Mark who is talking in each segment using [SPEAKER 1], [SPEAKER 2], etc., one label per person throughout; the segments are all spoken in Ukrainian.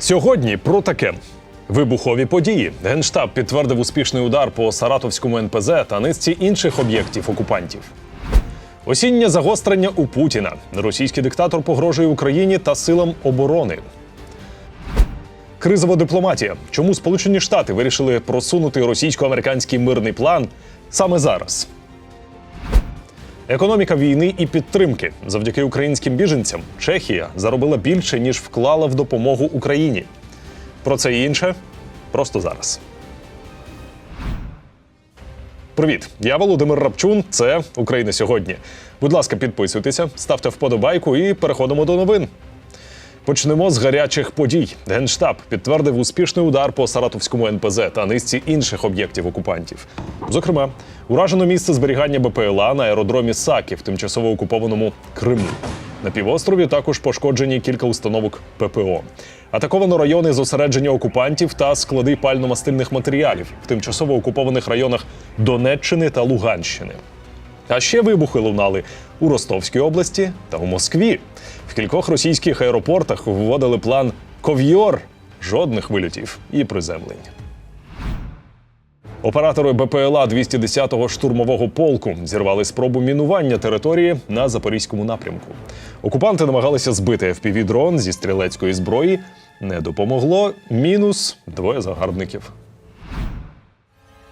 [SPEAKER 1] Сьогодні про таке. Вибухові події. Генштаб підтвердив успішний удар по Саратовському НПЗ та низці інших об'єктів окупантів. Осіннє загострення у Путіна. Російський диктатор погрожує Україні та силам оборони. Кризова дипломатія. Чому Сполучені Штати вирішили просунути російсько-американський мирний план саме зараз? Економіка війни і підтримки завдяки українським біженцям Чехія заробила більше ніж вклала в допомогу Україні. Про це і інше просто зараз. Привіт, я Володимир Рапчун. Це Україна сьогодні. Будь ласка, підписуйтеся, ставте вподобайку і переходимо до новин. Почнемо з гарячих подій. Генштаб підтвердив успішний удар по Саратовському НПЗ та низці інших об'єктів окупантів. Зокрема, уражено місце зберігання БПЛА на аеродромі Сакі в тимчасово окупованому Криму. На півострові також пошкоджені кілька установок ППО. Атаковано райони зосередження окупантів та склади пально-мастильних матеріалів в тимчасово окупованих районах Донеччини та Луганщини. А ще вибухи лунали у Ростовській області та у Москві. В кількох російських аеропортах вводили план Ков'йор жодних вильотів і приземлень. Оператори БПЛА 210-го штурмового полку зірвали спробу мінування території на запорізькому напрямку. Окупанти намагалися збити fpv дрон зі стрілецької зброї. Не допомогло. Мінус двоє загарбників.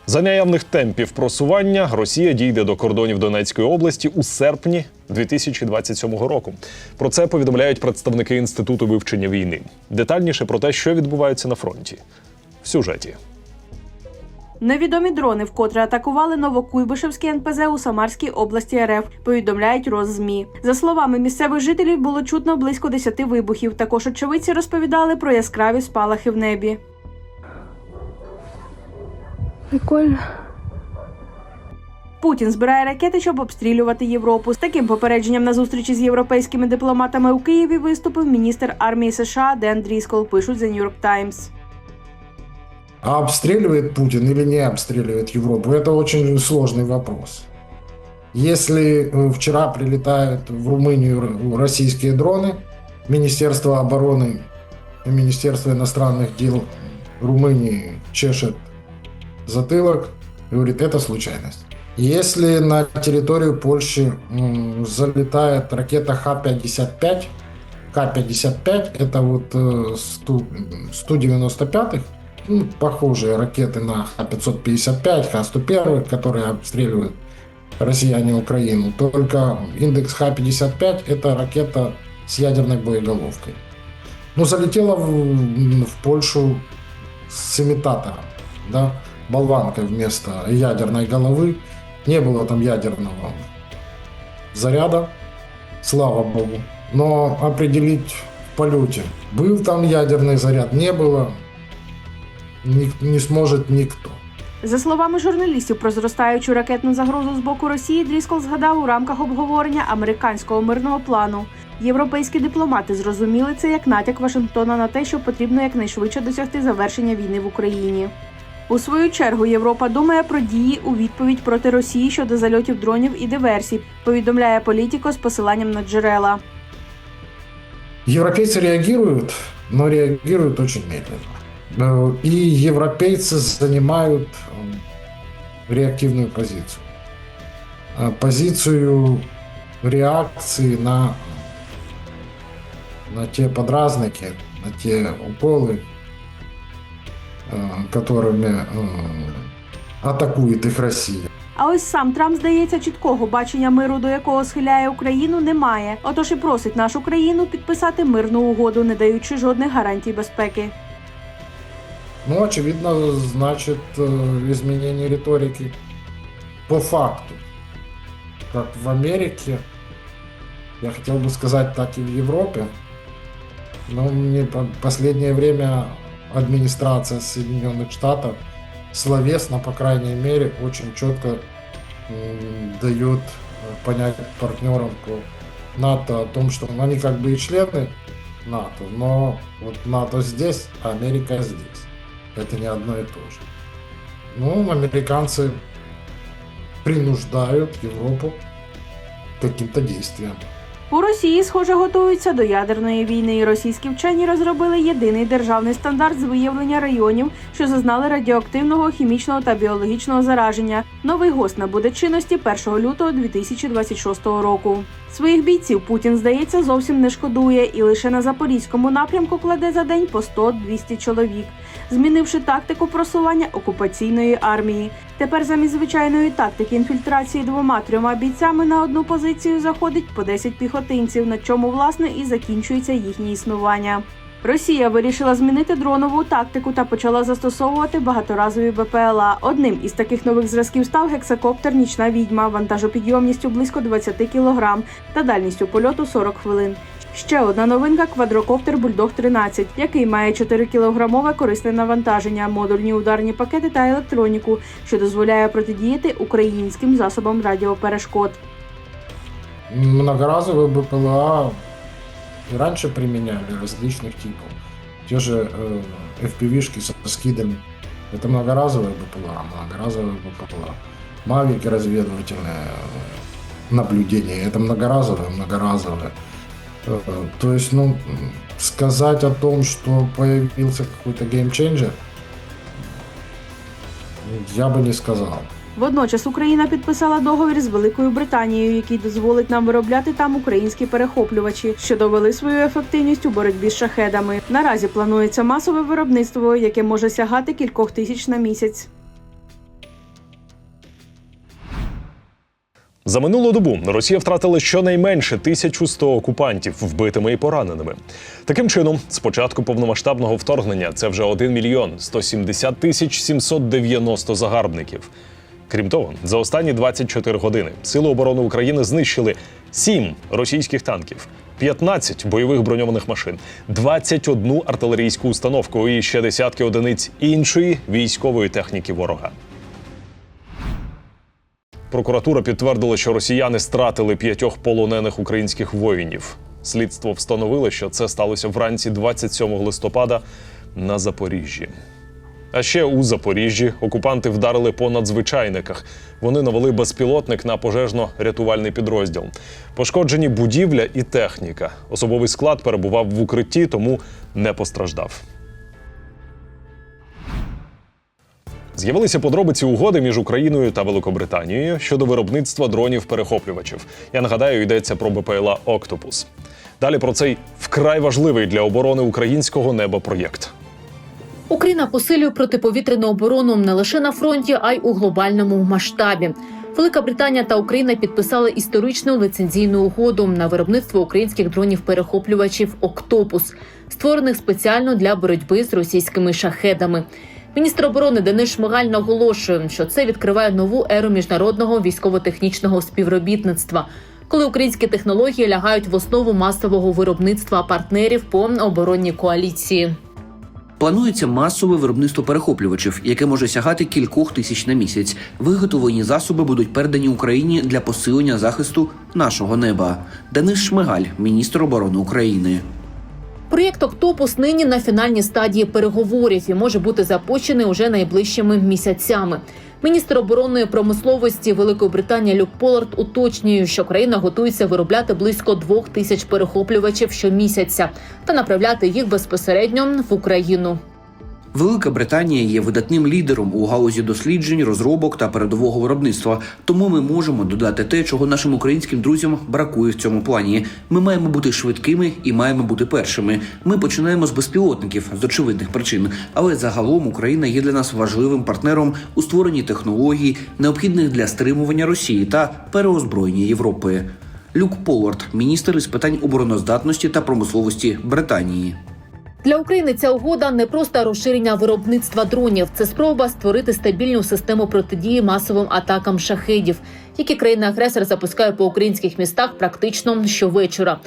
[SPEAKER 1] За наявних темпів просування Росія дійде до кордонів Донецької області у серпні 2027 року. Про це повідомляють представники інституту вивчення війни. Детальніше про те, що відбувається на фронті, в сюжеті.
[SPEAKER 2] Невідомі дрони вкотре атакували Новокуйбишевський НПЗ у Самарській області РФ. Повідомляють Роззмі. За словами місцевих жителів, було чутно близько 10 вибухів. Також очевидці розповідали про яскраві спалахи в небі.
[SPEAKER 3] Прикольно.
[SPEAKER 2] Путін збирає ракети, щоб обстрілювати Європу. З таким попередженням на зустрічі з європейськими дипломатами у Києві виступив міністр армії США Ден Дріскол. Пишуть The New York Times.
[SPEAKER 4] А обстреливает Путин или не обстреливает Европу? Это очень сложный вопрос. Если э, вчера прилетают в Румынию р- российские дроны, Министерство обороны и Министерство иностранных дел Румынии чешет затылок и говорит, это случайность. Если на территорию Польши залетает ракета Х-55, К-55 это вот э, Сту- 195-х, ну, похожие ракеты на Х-555, Х-101, которые обстреливают россияне Украину. Только индекс Х-55 это ракета с ядерной боеголовкой. Ну, залетела в, в Польшу с имитатором, да, болванкой вместо ядерной головы. Не было там ядерного заряда, слава богу. Но определить в полете, был там ядерный заряд, не было, не, не сможет никто.
[SPEAKER 2] За словами журналістів про зростаючу ракетну загрозу з боку Росії, Дріскол згадав у рамках обговорення американського мирного плану. Європейські дипломати зрозуміли це як натяк Вашингтона на те, що потрібно якнайшвидше досягти завершення війни в Україні. У свою чергу Європа думає про дії у відповідь проти Росії щодо зальотів дронів і диверсій. Повідомляє політико з посиланням на джерела.
[SPEAKER 4] Европейцы реагируют, но реагируют очень медленно. Э, И европейцы занимают э, реактивную позицию. Э, Позицию реакции на, на те подразники, на те уколы, э, которыми э, атакует их Россия.
[SPEAKER 2] А ось сам Трамп, здається, чіткого бачення миру, до якого схиляє Україну, немає. Отож і просить нашу країну підписати мирну угоду, не даючи жодних гарантій безпеки.
[SPEAKER 4] Ну, очевидно, значит, э, изменение риторики по факту. Как в Америке, я хотел бы сказать, так и в Европе. Но мне по- последнее время администрация Соединенных Штатов словесно, по крайней мере, очень четко дает э, понять партнерам НАТО о том, что они как бы и члены НАТО, но вот НАТО здесь, а Америка здесь. Это не одно и то же. Ну, американцы принуждают Европу каким-то действиям.
[SPEAKER 2] У Росії, схоже, готуються до ядерної війни. І російські вчені розробили єдиний державний стандарт з виявлення районів, що зазнали радіоактивного, хімічного та біологічного зараження. Новий ГОСТ набуде чинності 1 лютого 2026 року. Своїх бійців Путін, здається, зовсім не шкодує, і лише на запорізькому напрямку кладе за день по 100-200 чоловік, змінивши тактику просування окупаційної армії. Тепер замість звичайної тактики інфільтрації двома-трьома бійцями на одну позицію заходить по 10 піхотинців, на чому власне і закінчується їхнє існування. Росія вирішила змінити дронову тактику та почала застосовувати багаторазові БПЛА. Одним із таких нових зразків став гексакоптер Нічна відьма вантажопідйомністю близько 20 кг та дальністю польоту 40 хвилин. Ще одна новинка квадрокоптер Бульдог 13, який має 4 кілограмове корисне навантаження, модульні ударні пакети та електроніку, що дозволяє протидіяти українським засобам радіоперешкод.
[SPEAKER 4] Многоразовые БПЛА и раньше применяли различных типов. Те же э, FPV-шки со скидами. Это многоразовые БПЛА, многоразовые БПЛА. Мавики разведывательное э, наблюдение. Это многоразовое, многоразовое. То есть, ну, сказать о том, что появился какой-то геймченджер, я бы не сказал.
[SPEAKER 2] Водночас Україна підписала договір з Великою Британією, який дозволить нам виробляти там українські перехоплювачі, що довели свою ефективність у боротьбі з шахедами. Наразі планується масове виробництво, яке може сягати кількох тисяч на місяць.
[SPEAKER 1] За минулу добу Росія втратила щонайменше 1100 окупантів вбитими і пораненими. Таким чином, з початку повномасштабного вторгнення це вже 1 мільйон 170 тисяч 790 загарбників. Крім того, за останні 24 години Сили оборони України знищили 7 російських танків, 15 бойових броньованих машин, 21 артилерійську установку і ще десятки одиниць іншої військової техніки ворога. Прокуратура підтвердила, що росіяни стратили п'ятьох полонених українських воїнів. Слідство встановило, що це сталося вранці 27 листопада на Запоріжжі. А ще у Запоріжжі окупанти вдарили по надзвичайниках. Вони навели безпілотник на пожежно-рятувальний підрозділ. Пошкоджені будівля і техніка. Особовий склад перебував в укритті, тому не постраждав. З'явилися подробиці угоди між Україною та Великобританією щодо виробництва дронів-перехоплювачів. Я нагадаю, йдеться про БПЛА Октопус. Далі про цей вкрай важливий для оборони українського неба проєкт.
[SPEAKER 3] Україна посилює протиповітряну оборону не лише на фронті, а й у глобальному масштабі. Велика Британія та Україна підписали історичну лицензійну угоду на виробництво українських дронів-перехоплювачів Октопус, створених спеціально для боротьби з російськими шахедами. Міністр оборони Денис Шмигаль наголошує, що це відкриває нову еру міжнародного військово-технічного співробітництва, коли українські технології лягають в основу масового виробництва партнерів по оборонній коаліції.
[SPEAKER 5] Планується масове виробництво перехоплювачів, яке може сягати кількох тисяч на місяць. Виготовлені засоби будуть передані Україні для посилення захисту нашого неба. Денис Шмигаль, міністр оборони України.
[SPEAKER 3] Проєкт Октопус нині на фінальній стадії переговорів і може бути запущений уже найближчими місяцями. Міністр оборонної промисловості Великої Британії Люк Полард уточнює, що країна готується виробляти близько двох тисяч перехоплювачів щомісяця та направляти їх безпосередньо в Україну.
[SPEAKER 5] Велика Британія є видатним лідером у галузі досліджень, розробок та передового виробництва. Тому ми можемо додати те, чого нашим українським друзям бракує в цьому плані. Ми маємо бути швидкими і маємо бути першими. Ми починаємо з безпілотників з очевидних причин, але загалом Україна є для нас важливим партнером у створенні технологій, необхідних для стримування Росії та переозброєння Європи. Люк Полвард, міністр із питань обороноздатності та промисловості Британії.
[SPEAKER 3] Для України ця угода не просто розширення виробництва дронів, це спроба створити стабільну систему протидії масовим атакам шахедів, які країна-агресор запускає по українських містах практично щовечора.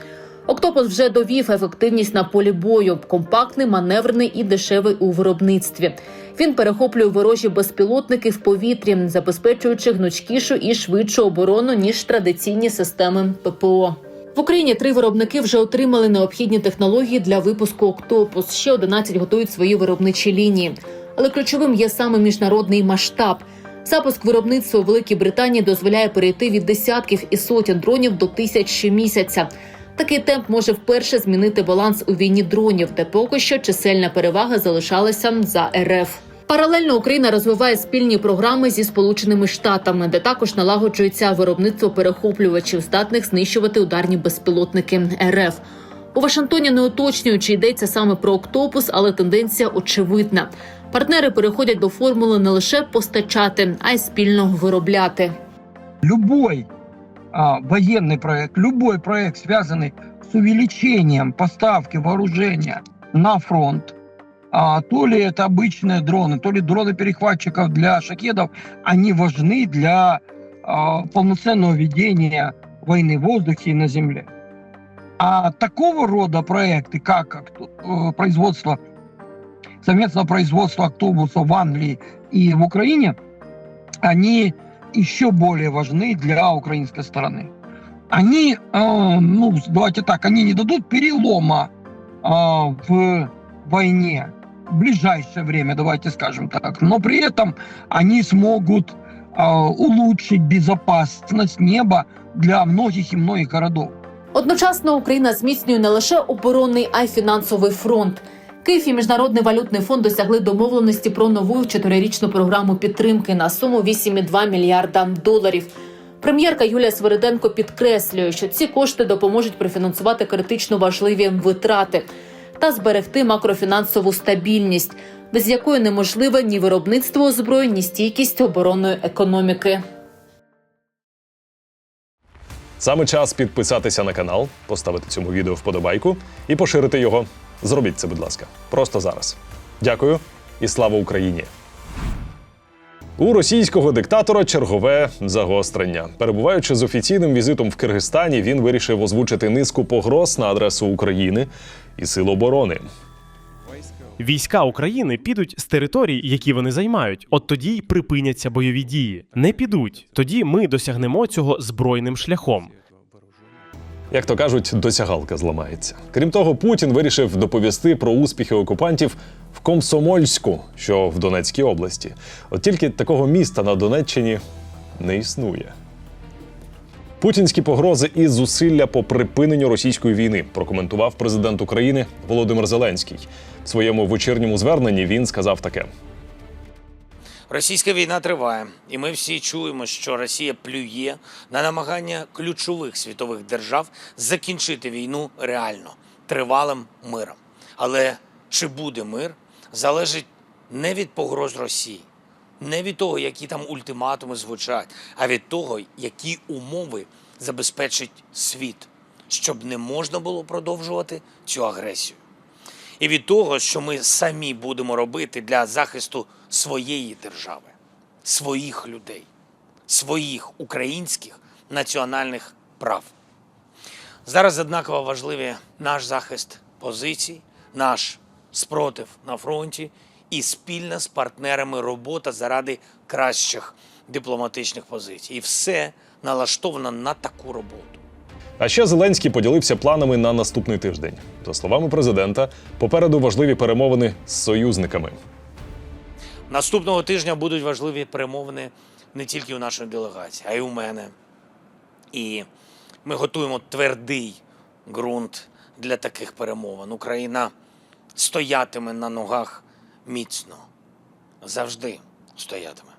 [SPEAKER 3] Октопус вже довів ефективність на полі бою, компактний, маневрений і дешевий у виробництві. Він перехоплює ворожі безпілотники в повітрі, забезпечуючи гнучкішу і швидшу оборону ніж традиційні системи ППО. В Україні три виробники вже отримали необхідні технології для випуску Октопус. Ще 11 готують свої виробничі лінії. Але ключовим є саме міжнародний масштаб. Запуск виробництва у Великій Британії дозволяє перейти від десятків і сотень дронів до тисяч щомісяця. Такий темп може вперше змінити баланс у війні дронів, де поки що чисельна перевага залишалася за РФ. Паралельно Україна розвиває спільні програми зі Сполученими Штатами, де також налагоджується виробництво перехоплювачів, здатних знищувати ударні безпілотники РФ. У Вашингтоні не уточнюють, чи йдеться саме про октопус, але тенденція очевидна. Партнери переходять до формули не лише постачати, а й спільно виробляти.
[SPEAKER 6] любой а, военный проект, любой проект, связанный с увеличением поставки вооружения на фронт, а, то ли это обычные дроны, то ли дроны перехватчиков для шахедов, они важны для а, полноценного ведения войны в воздухе и на земле. А такого рода проекты, как, э, производство, совместное производство автобусов в Англии и в Украине, они еще более важны для украинской стороны. Они, э, ну, давайте так, они не дадут перелома э, в войне в ближайшее время, давайте скажем так, но при этом они смогут э, улучшить безопасность неба для многих и многих городов.
[SPEAKER 3] Одночасно Україна зміцнює не лише оборонний, а й фінансовий фронт. Київ і Міжнародний валютний фонд досягли домовленості про нову чотирирічну програму підтримки на суму 8,2 мільярда доларів. Прем'єрка Юлія Свириденко підкреслює, що ці кошти допоможуть профінансувати критично важливі витрати та зберегти макрофінансову стабільність, без якої неможливе ні виробництво озброєнь, ні стійкість оборонної економіки.
[SPEAKER 1] Саме час підписатися на канал, поставити цьому відео вподобайку і поширити його. Зробіть це, будь ласка, просто зараз. Дякую і слава Україні! У російського диктатора чергове загострення. Перебуваючи з офіційним візитом в Киргизстані, він вирішив озвучити низку погроз на адресу України і Сил оборони.
[SPEAKER 7] Війська України підуть з територій, які вони займають. От тоді й припиняться бойові дії. Не підуть. Тоді ми досягнемо цього збройним шляхом.
[SPEAKER 1] Як то кажуть, досягалка зламається. Крім того, Путін вирішив доповісти про успіхи окупантів в Комсомольську, що в Донецькій області. От тільки такого міста на Донеччині не існує. Путінські погрози і зусилля по припиненню російської війни прокоментував президент України Володимир Зеленський. В своєму вечірньому зверненні він сказав таке:
[SPEAKER 8] Російська війна триває, і ми всі чуємо, що Росія плює на намагання ключових світових держав закінчити війну реально тривалим миром. Але чи буде мир, залежить не від погроз Росії, не від того, які там ультиматуми звучать, а від того, які умови забезпечить світ, щоб не можна було продовжувати цю агресію і від того, що ми самі будемо робити для захисту своєї держави, своїх людей, своїх українських національних прав. Зараз однаково важливі наш захист позицій, наш спротив на фронті і спільна з партнерами робота заради кращих дипломатичних позицій. І все налаштовано на таку роботу.
[SPEAKER 1] А ще Зеленський поділився планами на наступний тиждень. За словами президента, попереду важливі перемовини з союзниками.
[SPEAKER 8] Наступного тижня будуть важливі перемовини не тільки у нашої делегації, а й у мене. І ми готуємо твердий ґрунт для таких перемовин. Україна стоятиме на ногах міцно. Завжди стоятиме.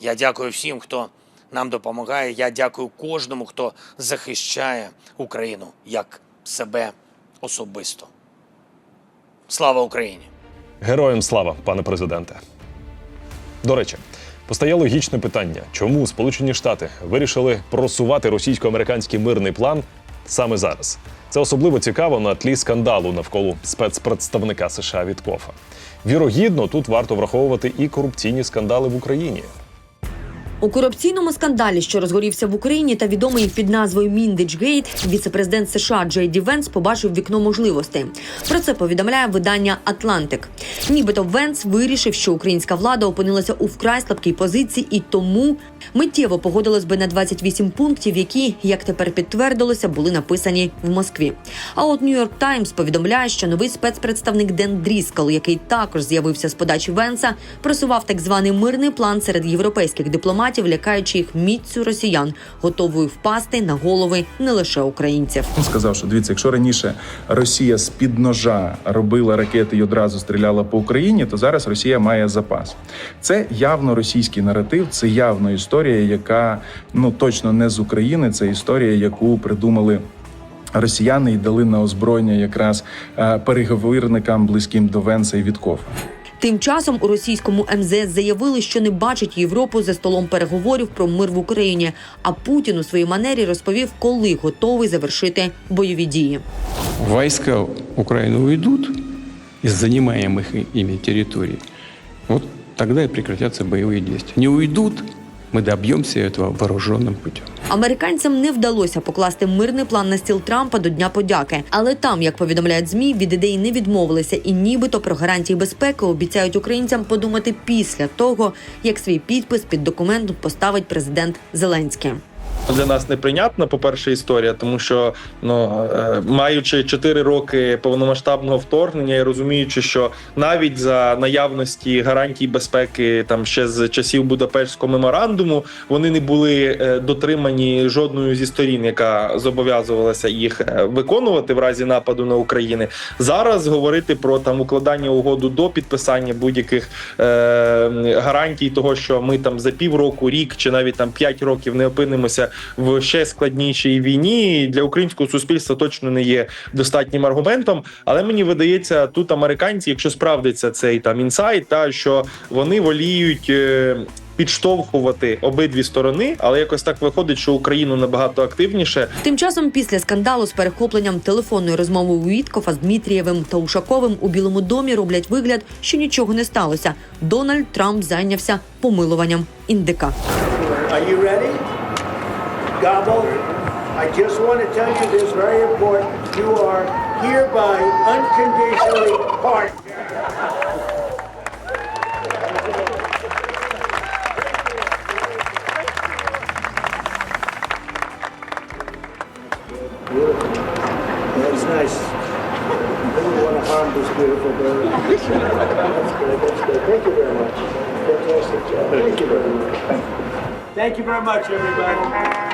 [SPEAKER 8] Я дякую всім, хто нам допомагає. Я дякую кожному, хто захищає Україну як себе особисто. Слава Україні!
[SPEAKER 1] Героям слава, пане президенте. До речі, постає логічне питання, чому Сполучені Штати вирішили просувати російсько-американський мирний план саме зараз. Це особливо цікаво на тлі скандалу навколо спецпредставника США Віткофа. Вірогідно, тут варто враховувати і корупційні скандали в Україні.
[SPEAKER 9] У корупційному скандалі, що розгорівся в Україні та відомий під назвою Міндичгейт, віцепрезидент США Джей Ді Венс побачив вікно можливостей. Про це повідомляє видання Атлантик. Нібито Венс вирішив, що українська влада опинилася у вкрай слабкій позиції і тому миттєво погодилась би на 28 пунктів, які, як тепер підтвердилося, були написані в Москві. А от Нью-Йорк Таймс повідомляє, що новий спецпредставник Ден Дріскал, який також з'явився з подачі Венса, просував так званий мирний план серед європейських дипломатів дипломатів, лякаючи їх міцю росіян, готовою впасти на голови не лише українців.
[SPEAKER 10] Він сказав, що дивіться, якщо раніше Росія з під ножа робила ракети і одразу стріляла по Україні, то зараз Росія має запас. Це явно російський наратив, це явно історія, яка ну точно не з України. Це історія, яку придумали. Росіяни і дали на озброєння якраз е, переговорникам близьким до Венса і Вітков.
[SPEAKER 9] Тим часом у російському МЗС заявили, що не бачать Європу за столом переговорів про мир в Україні. А Путін у своїй манері розповів, коли готовий завершити бойові дії.
[SPEAKER 11] войска Украины уйдут из занимаемых и- ими территорий, вот тогда и прекратятся боевые действия. Не уйдут, мы добьемся этого вооруженным путем.
[SPEAKER 9] Американцям не вдалося покласти мирний план на стіл Трампа до Дня подяки, але там, як повідомляють змі, від ідеї не відмовилися, і нібито про гарантії безпеки обіцяють українцям подумати після того, як свій підпис під документом поставить президент Зеленський.
[SPEAKER 12] Для нас неприйнятна, по-перше, історія, тому що ну е, маючи 4 роки повномасштабного вторгнення і розуміючи, що навіть за наявності гарантій безпеки там ще з часів Будапештського меморандуму вони не були е, дотримані жодною зі сторін, яка зобов'язувалася їх е, виконувати в разі нападу на Україну. Зараз говорити про там укладання угоду до підписання будь-яких е, гарантій того, що ми там за півроку, рік чи навіть там 5 років не опинимося в ще складнішій війні для українського суспільства точно не є достатнім аргументом. Але мені видається, тут американці, якщо справдиться цей там інсайт, та що вони воліють. е, Підштовхувати обидві сторони, але якось так виходить, що Україну набагато активніше
[SPEAKER 9] Тим часом, після скандалу з перехопленням телефонної розмови Уіткофа з Дмитрієвим та Ушаковим у Білому домі роблять вигляд, що нічого не сталося. Дональд Трамп зайнявся помилуванням індика.
[SPEAKER 13] Are you ready? Gobble. I just want to tell you this very important. You are hereby unconditionally part. Beautiful. That's nice. Didn't want to harm this beautiful bird. That's good. That's good. Thank you very much. Fantastic job. Thank you very much. Thank you very much, everybody.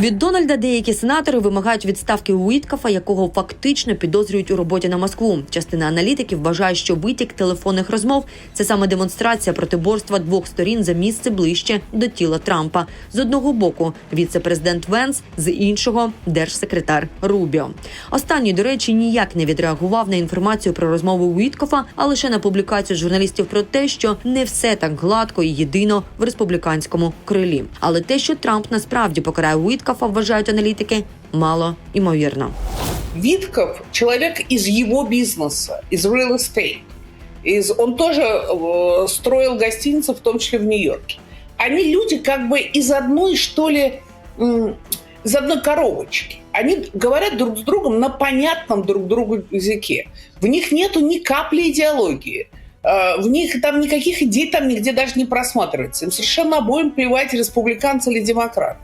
[SPEAKER 9] Від Дональда деякі сенатори вимагають відставки Уіткафа, якого фактично підозрюють у роботі на Москву. Частина аналітиків вважає, що витік телефонних розмов це саме демонстрація протиборства двох сторін за місце ближче до тіла Трампа. З одного боку віце-президент Венс, з іншого держсекретар Рубіо. Останній, до речі, ніяк не відреагував на інформацію про розмову Уіткофа, а лише на публікацію журналістів про те, що не все так гладко і єдино в республіканському крилі. Але те, що Трамп насправді покарає Уіткофа, вважають аналітики, мало імовірно.
[SPEAKER 14] Витков – человек из его бизнеса, из real estate. Из, он тоже э, строил гостиницы, в том числе в Нью-Йорке. Они люди как бы из одной, что ли, м, из одной коробочки. Они говорят друг с другом на понятном друг другу языке. В них нету ни капли идеологии. Э, В них там никаких идей там нигде даже не просматривается. Им совершенно обоим плевать, республиканцы или демократы.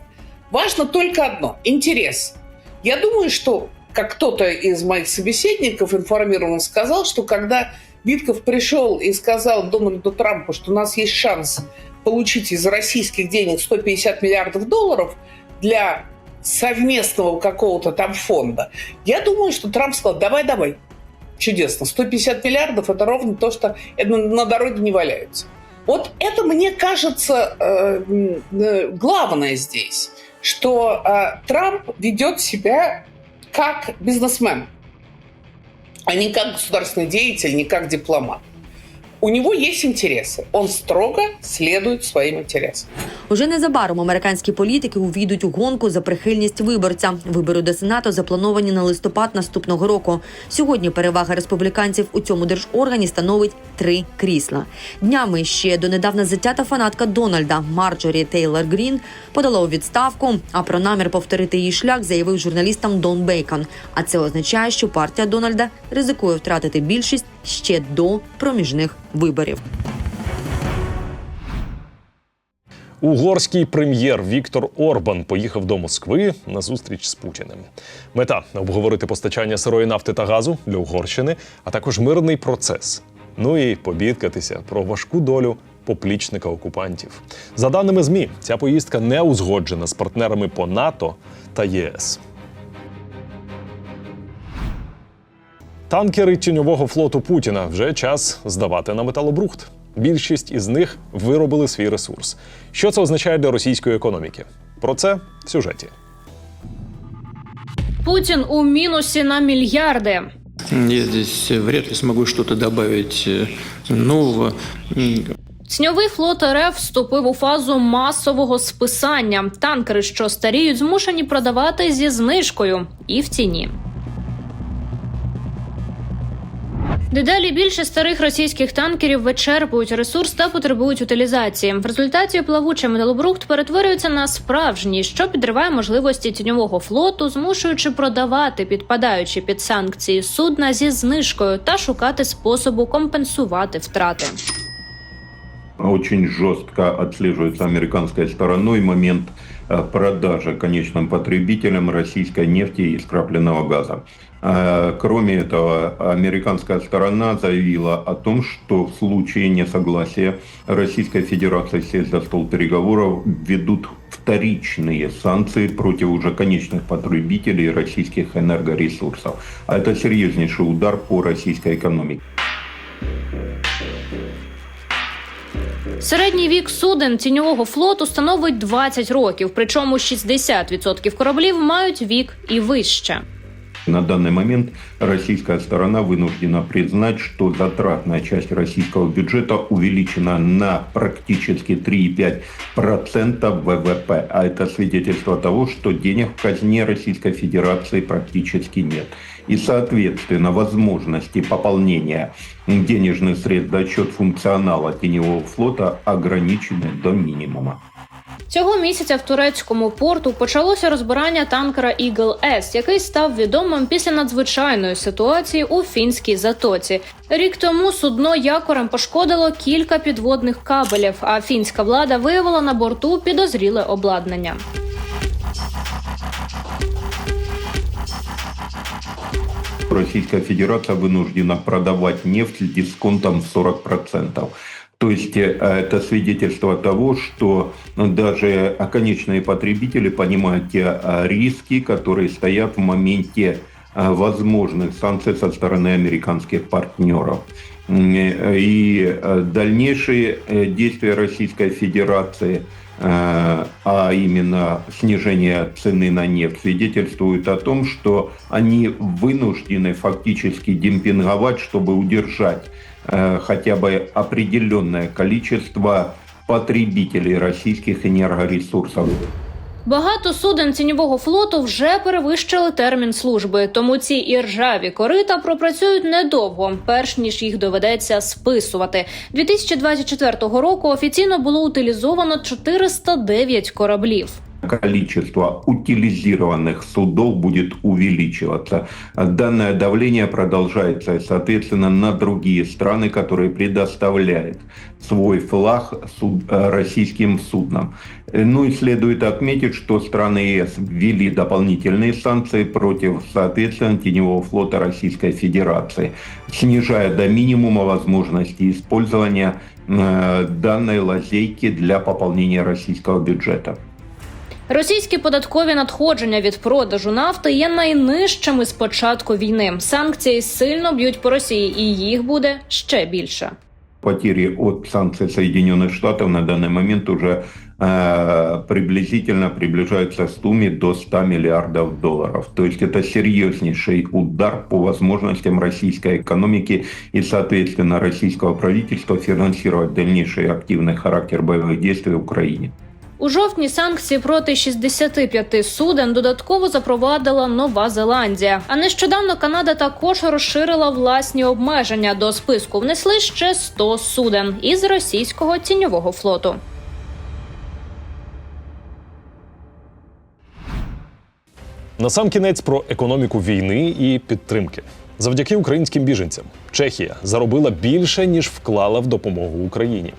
[SPEAKER 14] Важно только одно – интерес. Я думаю, что, как кто-то из моих собеседников информированно сказал, что когда Витков пришел и сказал Дональду Трампу, что у нас есть шанс получить из российских денег 150 миллиардов долларов для совместного какого-то там фонда, я думаю, что Трамп сказал, давай-давай, чудесно, 150 миллиардов – это ровно то, что на дороге не валяются. Вот это, мне кажется, э, э, главное здесь, что э, Трамп ведет себя как бизнесмен, а не как государственный деятель, не как дипломат. У него есть интересы. Он строго следует своим интересам.
[SPEAKER 9] Уже незабаром американські політики увійдуть у гонку за прихильність виборця. Вибори до сенату заплановані на листопад наступного року. Сьогодні перевага республіканців у цьому держоргані становить три крісла. Днями ще донедавна затята фанатка Дональда Марджорі Тейлор Грін подала у відставку. А про намір повторити її шлях заявив журналістам Дон Бейкон. А це означає, що партія Дональда ризикує втратити більшість ще до проміжних виборів.
[SPEAKER 1] Угорський прем'єр Віктор Орбан поїхав до Москви на зустріч з Путіним. Мета обговорити постачання сирої нафти та газу для Угорщини, а також мирний процес. Ну і побідкатися про важку долю поплічника окупантів. За даними ЗМІ, ця поїздка не узгоджена з партнерами по НАТО та ЄС. Танкери тіньового флоту Путіна вже час здавати на металобрухт. Більшість із них виробили свій ресурс. Що це означає для російської економіки? Про це в сюжеті.
[SPEAKER 15] Путін у мінусі на мільярди.
[SPEAKER 11] Я здесь вряд ли смогу что-то добавить э, нового. М,
[SPEAKER 15] Тіньовий флот РФ вступив у фазу масового списання. Танкери, що старіють, змушені продавати зі знижкою і в ціні. Дедалі більше старих російських танкерів вичерпують ресурс та потребують утилізації. В результаті плавучий металобрухт перетворюється на справжній, що підриває можливості тіньового флоту, змушуючи продавати підпадаючи під санкції судна зі знижкою та шукати способу компенсувати втрати.
[SPEAKER 16] Очень жестко отслеживается американской стороной момент э, продажи конечным потребителям российской нефти и скрапленного газа. Э, Кроме этого, американская сторона заявила о том, что в случае несогласия Российской Федерации сесть за стол переговоров введут вторичные санкции против уже конечных потребителей российских энергоресурсов. А это серьезнейший удар по российской экономике.
[SPEAKER 15] Середній вік суден тіньового флоту становить 20 років, причому 60% кораблів мають вік і вище.
[SPEAKER 16] На данный момент российская сторона вынуждена признать, что затратная часть российского бюджета увеличена на практически 3,5% ВВП. А это свидетельство того, что денег в казне Российской Федерации практически нет. И, соответственно, возможности пополнения денежных средств за счет функционала теневого флота ограничены до минимума.
[SPEAKER 15] Цього місяця в турецькому порту почалося розбирання танкера Eagle S, який став відомим після надзвичайної ситуації у фінській затоці. Рік тому судно якорем пошкодило кілька підводних кабелів, а фінська влада виявила на борту підозріле обладнання.
[SPEAKER 16] Российская Федерация вынуждена продавать нефть с дисконтом в 40%. То есть э, это свидетельство того, что даже конечные потребители понимают те э, риски, которые стоят в моменте э, возможных санкций со стороны американских партнеров. И дальнейшие действия Российской Федерации а именно снижение цены на нефть, свидетельствует о том, что они вынуждены фактически демпинговать, чтобы удержать э, хотя бы определенное количество потребителей российских энергоресурсов.
[SPEAKER 15] Багато суден тіньового флоту вже перевищили термін служби, тому ці іржаві корита пропрацюють недовго, перш ніж їх доведеться списувати. 2024 року офіційно було утилізовано 409 кораблів.
[SPEAKER 16] количество утилизированных судов будет увеличиваться. Данное давление продолжается, соответственно, на другие страны, которые предоставляют свой флаг суд- э, российским суднам. Э, Ну и следует отметить, что страны ЕС ввели дополнительные санкции против, соответственно, теневого флота Российской Федерации, снижая до минимума возможности использования э, данной лазейки для пополнения российского бюджета.
[SPEAKER 15] Російські податкові надходження від продажу нафти є найнижчими з початку війни. Санкції сильно б'ють по Росії, і їх буде ще більше.
[SPEAKER 16] потери от санкций Соединенных Штатов на данный момент уже э, приблизительно приближаются к сумме до 100 миллиардов долларов. То есть это серьезнейший удар по возможностям российской экономики и, соответственно, российского правительства финансировать дальнейший активный характер боевых действий в Украине.
[SPEAKER 15] У жовтні санкції проти 65 суден додатково запровадила Нова Зеландія. А нещодавно Канада також розширила власні обмеження. До списку внесли ще 100 суден із російського тіньового флоту.
[SPEAKER 1] Насамкінець про економіку війни і підтримки. Завдяки українським біженцям Чехія заробила більше ніж вклала в допомогу Україні.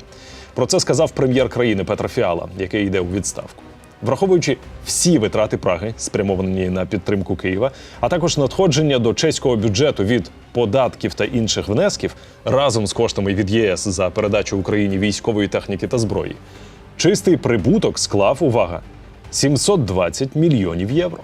[SPEAKER 1] Про це сказав прем'єр країни Петр Фіала, який йде у відставку. Враховуючи всі витрати Праги, спрямовані на підтримку Києва, а також надходження до чеського бюджету від податків та інших внесків разом з коштами від ЄС за передачу Україні військової техніки та зброї, чистий прибуток склав увага 720 мільйонів євро.